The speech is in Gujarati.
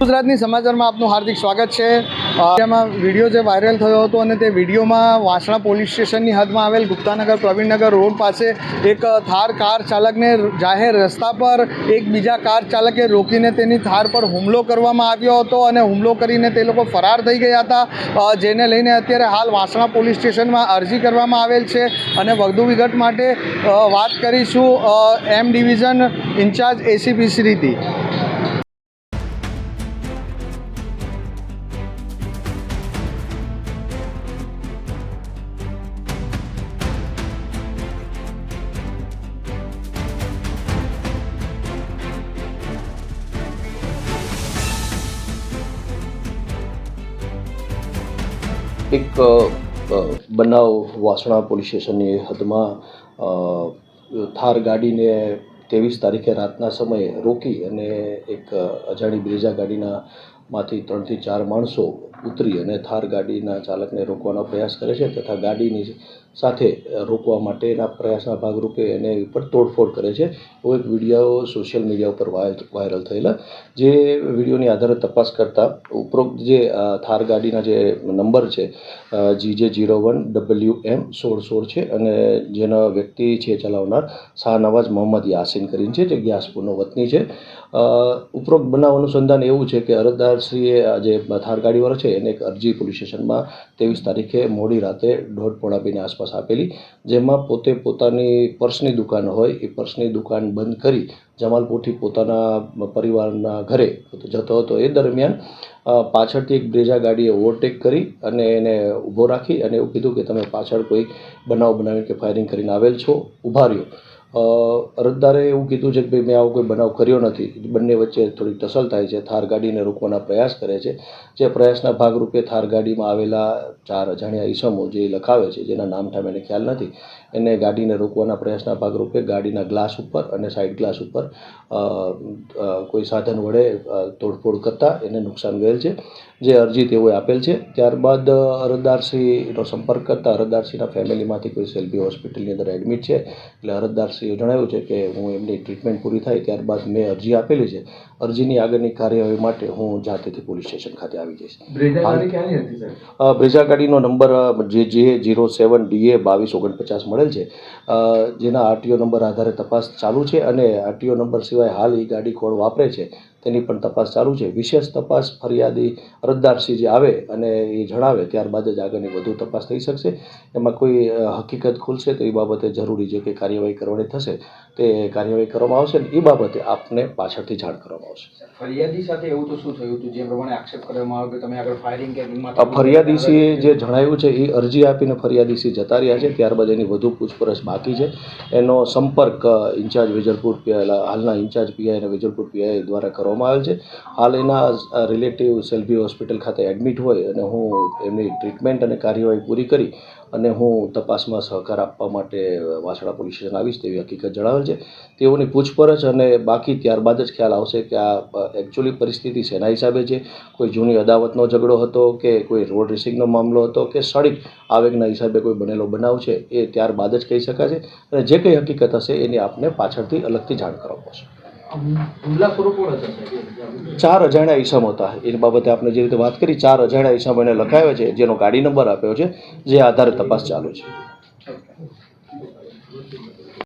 ગુજરાતની સમાચારમાં આપનું હાર્દિક સ્વાગત છે. જેમાં વીડિયો જે વાયરલ થયો હતો અને તે વિડીયોમાં વાસણા પોલીસ સ્ટેશનની હદમાં આવેલ ગુપ્તાનગર પ્રવીણનગર રોડ પાસે એક થાર કાર ચાલકને જાહેર રસ્તા પર એક બીજા કાર ચાલકે રોકીને તેની થાર પર હુમલો કરવામાં આવ્યો હતો અને હુમલો કરીને તે લોકો ફરાર થઈ ગયા હતા. જેને લઈને અત્યારે હાલ વાસણા પોલીસ સ્ટેશનમાં અરજી કરવામાં આવેલ છે અને વધુ વિગત માટે વાત કરીશું એમ ડિવિઝન ઇન્ચાર્જ એસીપી શ્રીથી. એક બનાવ વાસણા પોલીસ સ્ટેશનની હદમાં થાર ગાડીને ત્રેવીસ તારીખે રાતના સમયે રોકી અને એક અજાણી બ્રેઝા ગાડીના માંથી ત્રણથી ચાર માણસો ઉતરી અને થાર ગાડીના ચાલકને રોકવાનો પ્રયાસ કરે છે તથા ગાડીની સાથે રોકવા માટેના પ્રયાસના ભાગરૂપે એને ઉપર તોડફોડ કરે છે. એવો એક વીડિયો સોશિયલ મીડિયા ઉપર વાયર વાયરલ થયેલા. જે વિડીયોની આધારે તપાસ કરતાં ઉપરોક્ત જે થાર ગાડીના જે નંબર છે જી જે જીરો વન ડબલ્યુ એમ સોળ સોળ છે અને જેના વ્યક્તિ છે ચલાવનાર શાહનવાજ મોહમ્મદ યાસીન કરીને છે, જે ગ્યાસપુરનો વતની છે. ઉપરોક્ત બનાવ અનુસંધાન એવું છે કે અરજદારશ્રીએ જે થાર ગાડીવાળો છે એને એક અરજી પોલીસ સ્ટેશનમાં ત્રેવીસ તારીખે મોડી રાતે દોઢ પોણા બેની આસપાસ આપેલી, જેમાં પોતે પોતાની પર્સની દુકાન હોય એ પર્સની દુકાન બંધ કરી જમાલપુરથી પોતાના પરિવારના ઘરે જતો હતો. એ દરમિયાન પાછળથી એક બ્રેઝા ગાડીએ ઓવરટેક કરી અને એને ઊભો રાખી અને એવું કીધું કે તમે પાછળ કોઈ બનાવ બનાવી કે ફાયરિંગ કરીને આવેલ છો, ઊભા રહ્યો. અરજદારે એવું કીધું છે કે ભાઈ મેં આવો કોઈ બનાવ કર્યો નથી. બંને વચ્ચે થોડી ટસલ થાય છે. થાર ગાડીને રોકવાના પ્રયાસ કરે છે. જે પ્રયાસના ભાગરૂપે થાર ગાડીમાં આવેલા ચાર અજાણ્યા ઈસમો જે લખાવે છે, જેના નામ ઠામ એને ખ્યાલ નથી, એને ગાડીને રોકવાના પ્રયાસના ભાગરૂપે ગાડીના ગ્લાસ ઉપર અને સાઈડ ગ્લાસ ઉપર કોઈ સાધન વડે તોડફોડ કરતાં એને નુકસાન ગયેલ છે. જે અરજી તેઓએ આપેલ છે. ત્યારબાદ અરજદારશ્રીનો સંપર્ક કરતાં અરજદારશ્રીના ફેમિલીમાંથી કોઈ સેલ્બી હોસ્પિટલની અંદર એડમિટ છે. એટલે અરજદારશ્રીએ જણાવ્યું છે કે હું એમની ટ્રીટમેન્ટ પૂરી થાય ત્યારબાદ મેં અરજી આપેલી છે. અરજીની આગળની કાર્યવાહી માટે હું જાતેથી પોલીસ સ્ટેશન ખાતે આવી જઈશ. બ્રેઝા ગાડીનો નંબર જે જે જીરો સેવન ડીએ બાવીસ ઓગણપચાસ મળેલ છે. જેના આરટીઓ નંબર આધારે તપાસ ચાલુ છે અને આરટીઓ નંબર સિવાય હાલ એ ગાડી કોણ વાપરે છે. તેની પણ તપાસ ચાલુ છે. વિશેષ તપાસ ફરિયાદી અરજદારશ્રી જે આવે અને એ જણાવે ત્યારબાદ જ આગળની વધુ તપાસ થઈ શકશે. એમાં કોઈ હકીકત ખુલશે તો એ બાબતે જરૂરી જે કંઈ કાર્યવાહી કરવાની થશે તે કાર્યવાહી કરવામાં આવશે અને એ બાબતે આપને પાછળથી જાણ કરવામાં આવશે. ફરિયાદી સાથે એવું તો શું થયું હતું? જે પ્રમાણે આક્ષેપ કરવામાં આવ્યો કે તમે આગળ ફાયરિંગ કે ફરિયાદીસીએ જે જણાવ્યું છે એ અરજી આપીને ફરિયાદીસી જતા રહ્યા છે. ત્યારબાદ એની વધુ પૂછપરછ બાકી છે. એનો સંપર્ક ઇન્ચાર્જ વેજલપુર પીઆઈ હાલના ઇન્ચાર્જ પીઆઈ અને વેજલપુર પીઆઈ દ્વારા કરવામાં આવેલ છે. હાલ એના રિલેટિવ સેલ્બી હોસ્પિટલ ખાતે એડમિટ હોય અને હું એમની ટ્રીટમેન્ટ અને કાર્યવાહી પૂરી કરી અને હું તપાસમાં સહકાર આપવા માટે વાસણા પોલીસ સ્ટેશન આવીશ તેવી હકીકત જણાવેલ છે. તેઓની પૂછપરછ અને બાકી ત્યારબાદ જ ખ્યાલ આવશે કે આ એકચ્યુઅલી પરિસ્થિતિ શેના હિસાબે છે. કોઈ જૂની અદાવતનો ઝઘડો હતો કે કોઈ રોડ રેસિંગનો મામલો હતો કે સડીક આવેગના હિસાબે કોઈ બનેલો બનાવ છે એ ત્યારબાદ જ કહી શકાશે અને જે કંઈ હકીકત હશે એની આપને પાછળથી અલગથી જાણ કરવા આવશે ચાર અજાણ્યા ઈસમ હતા. એ બાબતે આપણે જે રીતે વાત કરી ચાર અજાણ્યા ઈસમ એને લખાવ્યા છે. જેનો ગાડી નંબર આપ્યો છે જે આધારે તપાસ ચાલુ છે.